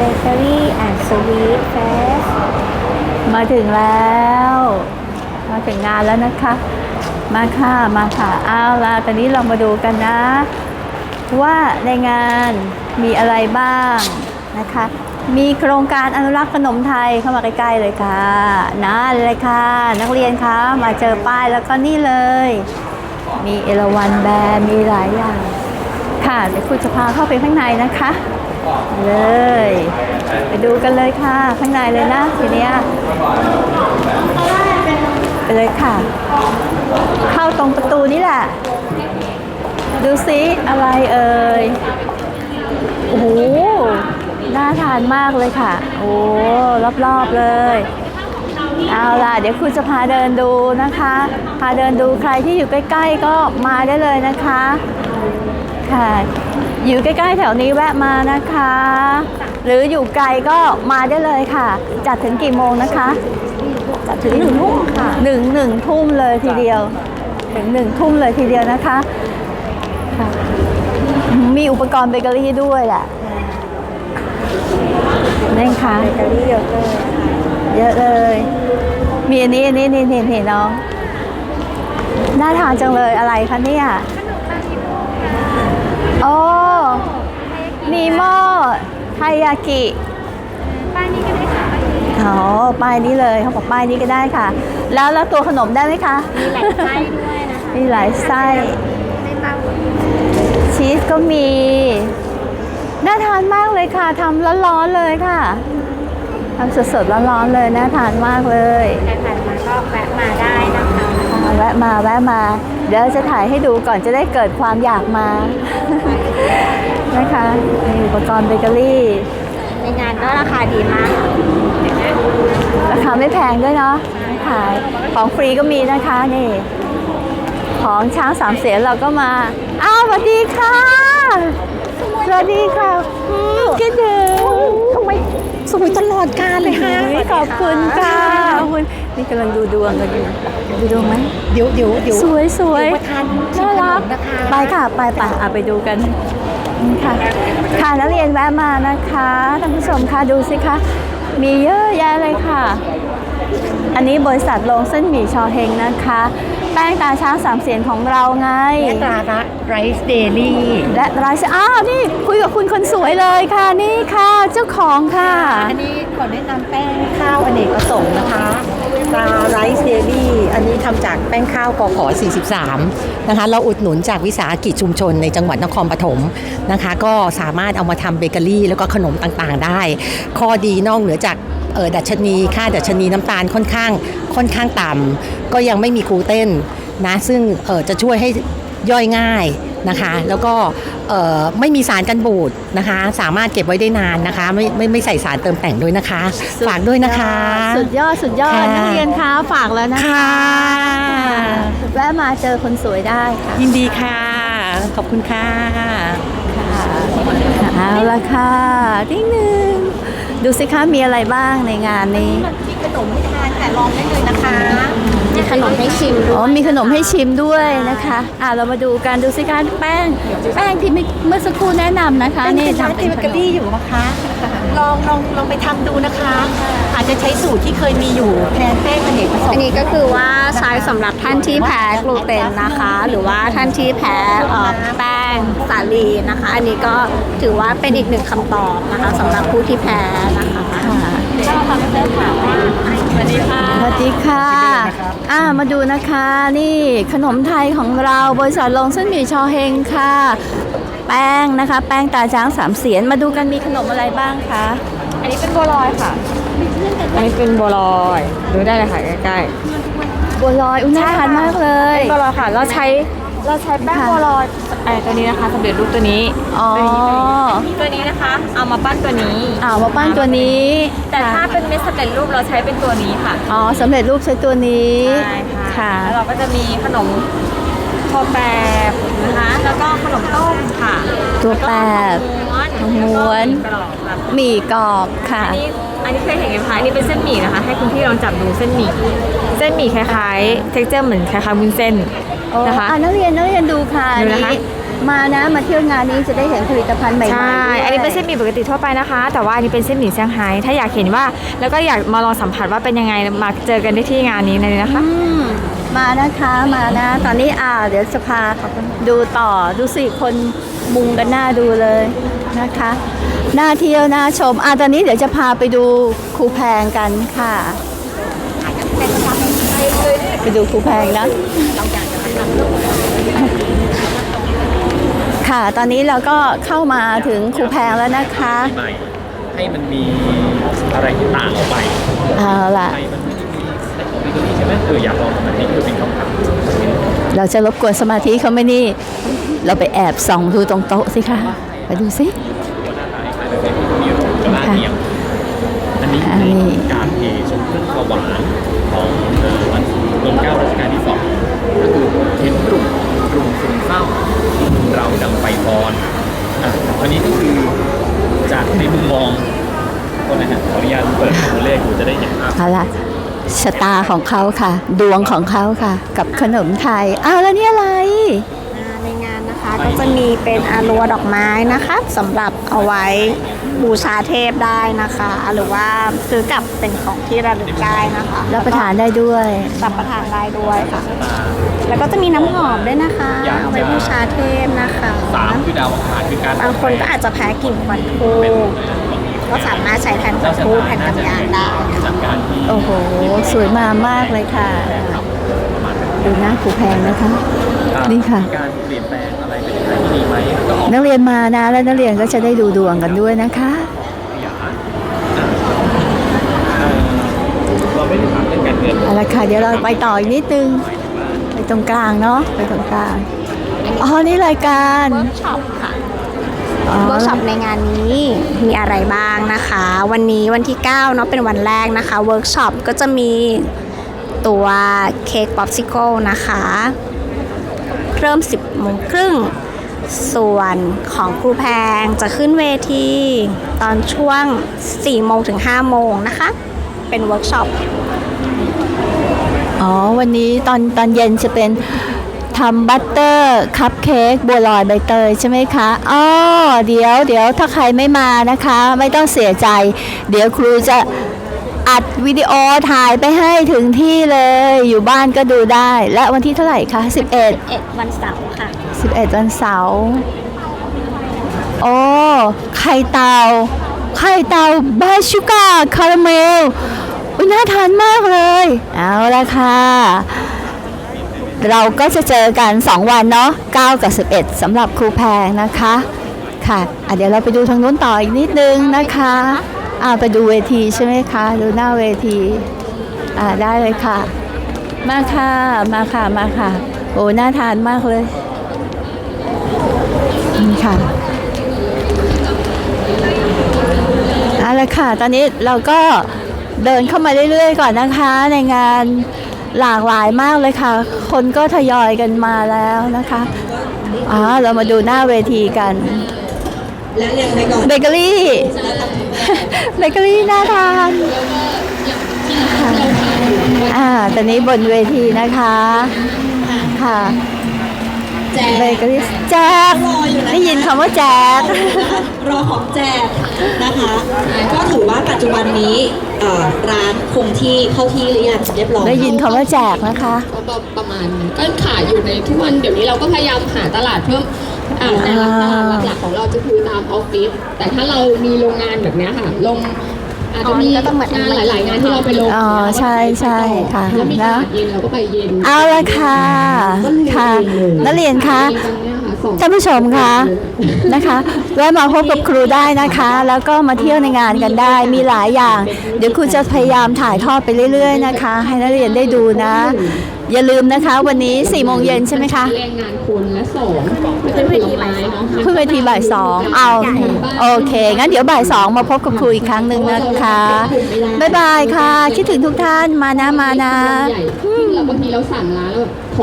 เบเกอรี่แอนด์สวีทเฟสมาถึงแล้ว มาถึงงานแล้วนะคะ มาค่ะ มาค่ะเอาละตอนนี้เรามาดูกันนะ ว่าในงานมีอะไรบ้างนะคะ มีโครงการอนุรักษ์ขนมไทยเข้ามาใกล้ๆเลยค่ะนะเลยค่ะ นักเรียนคะมาเจอป้ายแล้วก็นี่เลย มีเอราวันแบร์มีหลายอย่าง ค่ะเดี๋ยวครูจะพาเข้าไปข้างในนะคะ เลย ไปดูกันเลยค่ะ ข้างในเลยนะทีเนี้ยไปเลยค่ะ เข้าตรงประตูนี่แหละ ดูซิอะไรเอ่ยโอ้โหน่าทานมากเลยค่ะ โอ้รอบๆเลย เอาล่ะ เดี๋ยวครูจะพาเดินดูนะคะ พาเดินดูใครที่อยู่ใกล้ ๆ ก็มาได้เลยนะคะ ค่ะ อยู่ใกล้ๆแถวนี้แวะมานะคะ หรืออยู่ไกลก็มาได้เลยค่ะ จัดถึงกี่โมงนะคะ จัดถึงหนึ่งทุ่มค่ะหนึ่งหนึ่งทุ่มเลยทีเดียว ถึงหนึ่งทุ่มเลยทีเดียวนะคะค่ะมีอุปกรณ์เบเกอรี่ด้วยแหละนี่ค่ะเบเกอรี่เยอะเลยเยอะเลย มีอันนี้อันนี้นี่นี่นี่น้อง น่าทานจังเลยอะไรคะเนี่ย โอ้มีหม้อไทยากิ ป้ายนี้ก็ได้ค่ะอ๋อ ป้ายนี้เลยเขาบอกป้ายนี้ก็ได้ค่ะ แล้วแล้วตัวขนมได้ไหมคะมีหลายไส้ด้วยนะคะมีหลายไส้ไม่เบาชีสก็มี น่าทานมากเลยค่ะทำร้อนๆเลยค่ะทำสดๆร้อนๆเลยน่าทานมากเลย ใครผ่านมาก็แวะมาได้นะคะอ่าแวะมาแวะมา เดี๋ยวจะถ่ายให้ดูก่อนจะได้เกิดความอยากมา นะคะมีอุปกรณ์เบเกอรี่ ในงานก็ราคาดีมากราคาไม่แพงด้วยเนาะไม่ขายของฟรีก็มีนะคะนี่ ของช้างสามเสียนเราก็มา อ้าวสวัสดีค่ะ สวัสดีค่ะอืมคิดถึง ทำไมสวยตลอดกาลเลยค่ะอุ๊ยขอบคุณค่ะขอบคุณนี่กำลังดูดวงกันอยู่ ดูดวงไหมเดี๋ยวเดี๋ยวเดี๋ยวสวยสวยเดี๋ยวมาทานชิมน่าขนรักมนะคะไปค่ะไปไปอะไปดูกันนี่ค่ะค่ะนักเรียนแวะมานะคะท่านผู้ชมคะดูสิคะมีเยอะแยะเลยค่ะ อันนี้บริษัทโรงเส้นหมี่ชอเฮงนะคะ แป้งตาช้างสามเสียนของเราไง และตราระไรซ์เดลี่และร้านเสอ้าว นี่คุยกับคุณคนสวยเลยค่ะ นี่ค่ะ เจ้าของค่ะ อันนี้ขอแนะนำแป้งข้าวอเนกประสงค์นะคะตราไรซ์เดลี่อันนี้ทำจากแป้งข้าวกขอ43 นะคะ เราอุดหนุนจากวิสาหกิจชุมชนในจังหวัดนครปฐมนะคะ ก็สามารถเอามาทำเบเกอรี่ แล้วก็ขนมต่างๆได้ ข้อดีนอกเหนือจากเออ ดัชนีค่าดัชนีน้ำตาลค่อนข้างค่อนข้างต่ำก็ยังไม่มีกลูเตนนะซึ่งเออจะช่วยให้ย่อยง่ายนะคะ แล้วก็เอ่อไม่มีสารกันบูดนะคะ สามารถเก็บไว้ได้นานนะคะ ไม่ไม่ไม่ใส่สารเติมแต่งด้วยนะคะ ฝากด้วยนะคะ สุดยอดสุดยอดค่ะนักเรียนคะฝากแล้วนะคะค่ะแวะมาเจอคนสวยได้ค่ะยินดีค่ะ ขอบคุณค่ะเอาละค่ะนิดนึง ดูสิคะมีอะไรบ้างในงานนี้ มีขนมให้ทานค่ะลองได้เลยนะคะมีขนมให้ชิมด้อ๋วอยมีขนมให้ชิมด้วยนะคะ อ่าเรามาดูกันดูสิคะแป้ง แป้งที่เมื่อสักครู่แนะนำนะคะเป็นนี่ร้านทำเบเป็นขเกอนมรี่อยู่นะคะ ลองลองลองไปทำดูนะคะ อาจจะใช้สูตรที่เคยมีอยู่แทนแป้งอเนกประสงอันค์นี้ก็คือว่าใช้สำหรับท่านที่แพ้กลูเตนนะคะ หรือว่าท่านที่แพ้เอ่อแป้งสาลีนะคะ อันนี้ก็ถือว่าเป็นอีกหนึ่งคำตอบนะคะสำหรับผู้ที่แพ้นะคะค่ะก็ทำให้ถามว่าสวัสดีค่ะสวัสดีค่ะอ่ามาดูนะคะนี่ขนมไทยของเราบริษัทลงเส้นหมี่ชอเฮงค่ะ แป้งนะคะ แป้งตาช้างสามเสียนมาดูกันมีขนมอะไรบ้างคะอั นนี้เป็นบัวลอยค่ะ อันนี้เป็นบัวลอยดูได้เลยค่ะใกล้บัวลอยอุ้ยน่าทานมากเลๆย เป็นบัวลอยค่ะ เราใช้เราใช้แป้งค่ะ บัวลอยไอ้ตัวนี้นะคะสำเร็จรูปตัวนี้ อ๋อตัวนี้นะคะ เอามาปั้นตัวนี้ อ่ามาปั้นตัวนี้ แต่ถ้าเป็นเม็ดสำเร็จรูปเราใช้เป็นตัวนี้ค่ะอ๋อสำเร็จรูปใช้ตัวนี้ ใช่ค่ะค่ะแล้วเราก็จะมีขนม โคแปบนะคะ แล้วก็ขนมต้มค่ะตัวแปบ แล้วก็ม้วนแล้วก็มีกรอบค่ะหมี่กรอบค่ะ อันนี้อันนี้เคยเห็นไหมคะอันนี้เป็นเส้นหมี่นะคะ ให้คุณพี่ลองจับดูเส้นหมี่ เส้นหมี่คล้ายๆเท็กเจอร์เหมือนคล้ายๆวุ้นเส้นนะคะ อ่านักเรียนนักเรียนดูค่ะดูอันนะคะ นี้มานะมาเที่ยวงานนี้จะได้เห็นผลิตภัณฑ์ใหม่ๆใช่ ด้วยอันนี้เป็นเส้นหมี่ปกติทั่วไปนะคะ แต่ว่าอันนี้เป็นเส้นหมี่เซี่ยงไฮ้ถ้าอยากเห็นว่า แล้วก็อยากมาลองสัมผัสว่าเป็นยังไง มาเจอกันได้ที่งานนี้เลยนะคะ อืม มานะคะมานะ ตอนนี้อ่าเดี๋ยวจะพาดูต่อดูสิคนมุงกันหน้าดูเลยนะคะหน้าเที่ยวหน้าชมอ่าตอนนี้เดี๋ยวจะพาไปดูครูแพงกันค่ะ ไปดูครูแพงนะค่ะ ตอนนี้เราก็เข้ามาถึงครูแพงแล้วนะคะ ใหม่ให้มันมีอะไรที่ต่างออกไปเอาล่ะไทยมันไม่ได้มีในของ วิดีโอนี้ใช่ไหมเอออยากลองแบบนี้คือเป็นคำถามเราจะรบกวนสมาธิเขาไหม่นี่ เราไปแอบส่องดูตรงโต๊ะสิคะไปดูสิตัวหน้าตาคล้ายแบบนี้มีกับหน้าเนียมอันนี้อันนี้ในการเทชมเครื่องขาวหวานของเอ่อวันรวมเก้ารัชกาลที่สองก็คือเห็นกลุ่มกลุ่มซึมเศร้าเราดังไฟพรอะอันนี้ก็คือจากในมุมมองคนนะฮะขออนุญาตเปิดตัวเลขดูจะได้เห็นภาพเอาล่ะ ชะตาของเขาค่ะ ดวงของเขาค่ะ กับขนมไทยอ้าวแล้วนี่อะไร ในงานนะคะก็จะมีเป็นอารัวดอกไม้นะคะสำหรับเอาไว้บูชาเทพได้นะคะ หรือว่าซื้อกลับเป็นของที่ระลึกได้นะคะรับประทานได้ด้วย รับประทานได้ด้วยค่ะ แล้วก็จะมีน้ำหอมด้วยนะคะอยากจะเอาไว้บูชาเทพนะคะสามคือดาวอังคารคือการบางคนก็อาจจะแพ้กลิ่นควันทูบ ก็สามารถใช้แทนควันทูบแทนกำยานได้ค่ะจากการที่โอ้โห สวยมามากเลยค่ะ ดูหน้าครูแพงนะคะ นี่ค่ะมีการเปลี่ยนแปลงอะไรเป็นทางที่ดีไหมก็ออกนักเรียนมานะ แล้วนักเรียนก็จะได้ดูดวงกันด้วยนะคะเอ่อเราไม่ได้ถามเรื่องการเงินเอาละค่ะเดี๋ยวเราไปต่ออีกนิดนึง ไปตรงกลางเนาะไปตรงกลางอ๋อนี่รายการเวิร์กช็อปค่ะอ๋อ เวิร์กช็อปในงานนี้มีอะไรบ้างนะคะ วันนี้วันที่ 9 เนาะเป็นวันแรกนะคะเวิร์กช็อปก็จะมีตัวเค้กป๊อปซิโก้นะคะ เริ่ม 10โมงครึ่งส่วนของครูแพงจะขึ้นเวทีตอนช่วง 4 โมงถึง 5 โมงนะคะ เป็นเวิร์กช็อป อ๋อ วันนี้ตอนตอนเย็นจะเป็น ทำบัตเตอร์คัพเค้กบัวลอยใบเตยใช่ไหมคะอ๋อเดี๋ยวเดี๋ยวถ้าใครไม่มานะคะ ไม่ต้องเสียใจ เดี๋ยวครูจะอัดวิดีโอถ่ายไปให้ถึงที่เลย อยู่บ้านก็ดูได้ และวันที่เท่าไหร่คะ 11 11 วันเสาร์ค่ะ 11 วันเสาร์โอ้ไข่เตาไข่เตาบาชูกาคาราเมลอุยน่าทานมากเลย เอาละค่ะ เราก็จะเจอกัน 2 วันเนาะ9กับ 11สำหรับครูแพงนะคะ ค่ะะเดี๋ยวเราไปดูทางนู้นต่ออีกนิดนึงนะคะอ่าไปดูเวทีใช่ไหมคะ ดูหน้าเวทีอ่าได้เลยค่ะ มาค่ะ มาค่ะ มาค่ะ โอ้ น่าทานมากเลยนี่ค่ะเอาละค่ะ ตอนนี้เราก็เดินเข้ามาเรื่อยๆก่อนนะคะในงาน หลากหลายมากเลยค่ะ คนก็ทยอยกันมาแล้วนะคะอ๋อเรามาดูหน้าเวทีกันเบเกอรี่เบเกอรี่น่าทานค่ะอ่าตอนนี้บนเวทีนะคะค่ะ เบเกอรี่แจกได้ยินคำว่าแจกรอของแจกนะคะก็ถือว่าปัจจุบันนี้เอ่อร้านคงที่เข้าที่หรือยังเรียบร้อยได้ยินคำว่าแจกนะคะก็ประมาณนั้นก็ขายอยู่ในทุกวันเดี๋ยวนี้เราก็พยายามหาตลาดเพิ่มอ่าแต่ละตลาดหลักๆของเราจะคือตามออฟฟิศแต่ถ้าเรามีโรงงานแบบเนี้ยค่ะลง อาจจะมีอ๋อก็ต้องเหมือนงานหลาย ๆ งานที่เราไปลงอ๋อใช่ใช่ค่ะแล้วมีตนะลาดเย็นเราก็ไปเย็น เอาละค่ะ ค่ะนักเรียนคะ ท่านผู้ชมคะนะคะแวะมาพบกับครูได้นะคะ แล้วก็มาเที่ยวในงานกันได้มีหลายอย่าง เดี๋ยวครูจะพยายามถ่ายทอดไปเรื่อย ๆ นะคะ ให้นักเรียนได้ดูนะ อย่าลืมนะคะ วันนี้4ี่โมงเย็นใช่ไหมคะแรงงานคนและสองเป็นผลไม้เนาะเพิ่งเวทีบ่ายสองเอาโอเค งั้นเดี๋ยวบ่ายสองมาพบกับครูอีกครั้งหนึ่งนะคะบ๊ายบายค่ะ คิดถึงทุกท่านมานะมานะใหญ่ซึ่งเราบางทีเราสั่งร้านแล้วแบบขอ